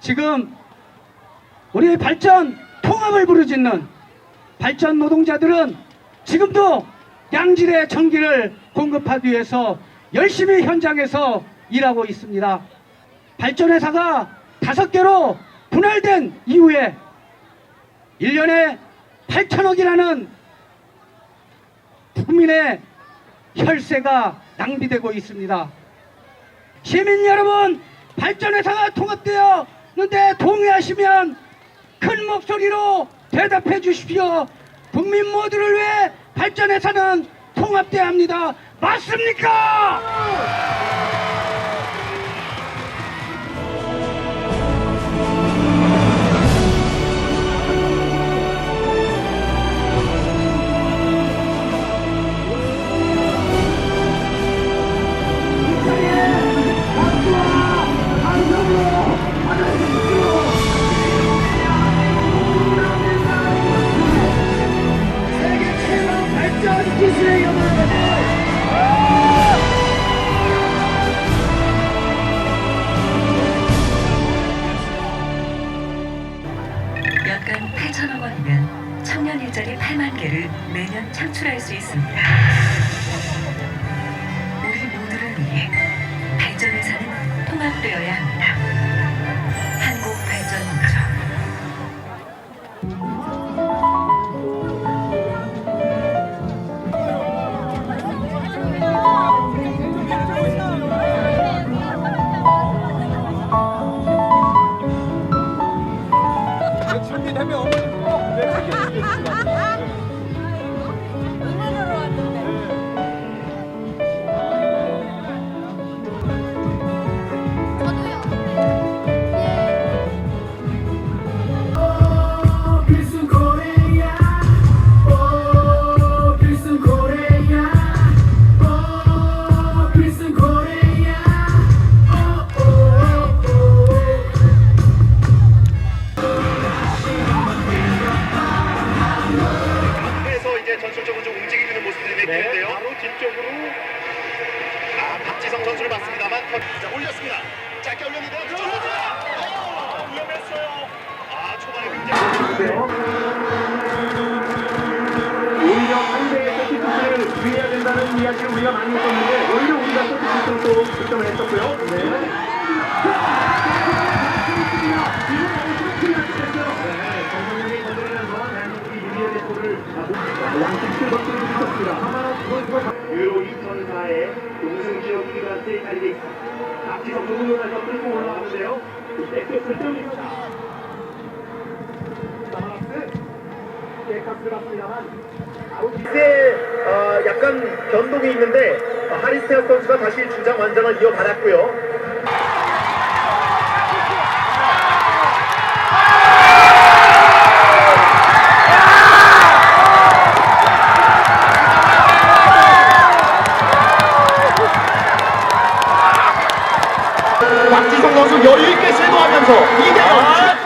지금 우리 발전 통합을 부르짖는 발전 노동자들은 지금도 양질의 전기를 공급하기 위해서 열심히 현장에서 일하고 있습니다. 발전 회사가 다섯 개로 분할된 이후에 1년에 8천억이라는 국민의 혈세가 낭비되고 있습니다. 시민 여러분, 발전회사가 통합되었 는데 동의하시면 큰 목소리로 대답해 주십시오. 국민 모두를 위해 발전회사는 통합돼야 합니다. 맞습니까? 연간 8천억 원이면 청년 일자리 8만 개를 매년 창출할 수 있습니다. 준비되면 어머니 꼭 내려주겠습니다. 응 선수를 봤습니다만 터- 자 올렸습니다. 짧게 올렸는데 굉장히 오히려 상대의 서티스를 유의해야 된다는 이야기를 우리가 많이 했었는데 오히려 우리가 서티스를 또 득점을 했었고요. 네. 정성현이 건드리면서 대한민국이 유리의 대표를 양측 실버트를 붙였습니다. 하마나 선수가 유로 2004의 동승 세이카리 리그 박지성 조금에서 끌고. 엑스 설정입니다. 사마라스 깨카스 같습니다만 이제 어, 약간 변동이 있는데 어, 하리스테아 선수가 다시 주장 완장을 이어받았고요. 박지성 선수 여유있게 쇄도하면서 2대0 아,